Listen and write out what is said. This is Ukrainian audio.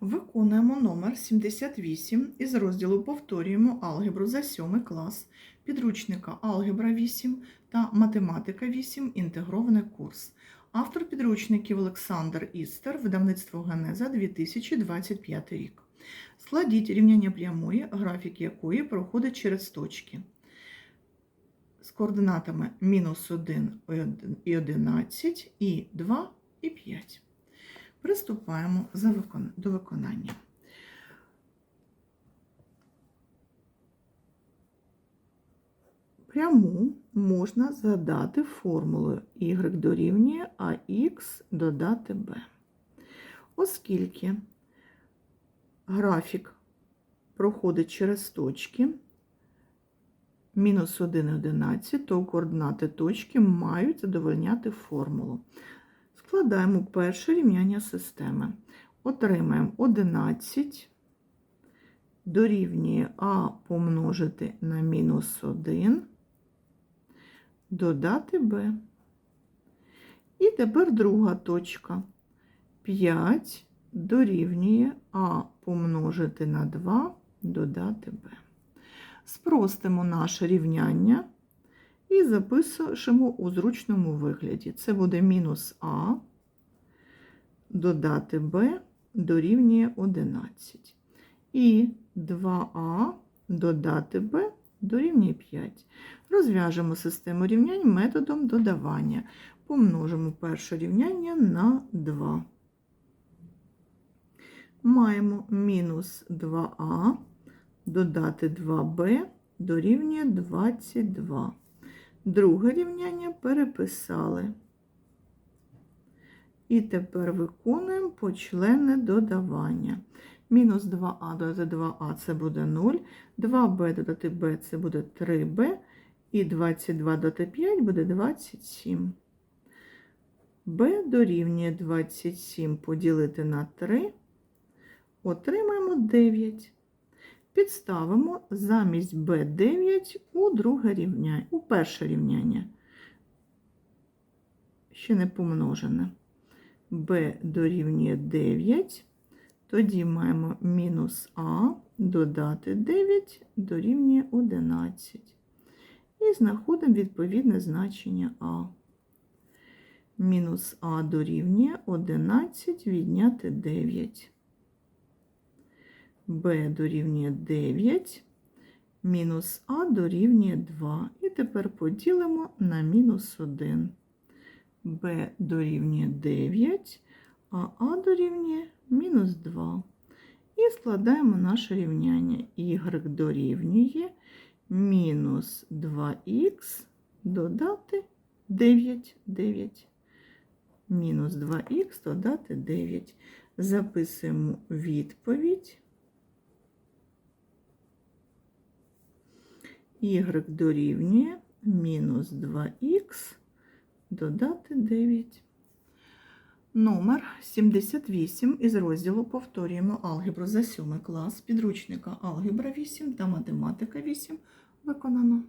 Виконуємо номер 78 із розділу Повторюємо алгебру за 7 клас підручника Алгебра 8 та Математика 8. Інтегрований курс. Автор підручників Олександр Істер, видавництво Генеза 2025 рік. Складіть рівняння прямої, графік якої проходить через точки з координатами мінус 1 і 11, і 2 і 5. Приступаємо до виконання. Пряму можна задати формулою y дорівнює ax додати b. Оскільки графік проходить через точки мінус 1 11, то координати точки мають задовольняти формулу. Складаємо перше рівняння системи. Отримаємо 11 дорівнює А помножити на мінус 1, додати Б. І тепер друга точка. 5 дорівнює А помножити на 2, додати Б. Спростимо наше рівняння і запишемо у зручному вигляді. Це буде мінус А, додати Б дорівнює 11. І 2А додати Б дорівнює 5. Розв'яжемо систему рівнянь методом додавання. Помножимо перше рівняння на 2. Маємо мінус 2А додати 2b дорівнює 22. Друге рівняння переписали. І тепер виконуємо почленне додавання. Мінус 2а додати 2а це буде 0, 2b додати b це буде 3b, і 22 додати 5 буде 27. b дорівнює 27 поділити на 3, отримаємо 9. Підставимо замість b9 у друге рівняння, у перше рівняння. Ще не помножене. b дорівнює 9. Тоді маємо мінус а додати 9 дорівнює 11. І знаходимо відповідне значення а. Мінус а дорівнює 11 відняти 9 b дорівнює 9, мінус а дорівнює 2. І тепер поділимо на мінус 1. b дорівнює 9, а а дорівнює мінус 2. І складаємо наше рівняння. y дорівнює мінус 2х додати 9. 9. Мінус 2х додати 9. Записуємо відповідь. Y дорівнює мінус 2х додати 9. Номер 78 із розділу повторюємо алгебру за 7 клас підручника Алгебра 8 та математика 8 виконано.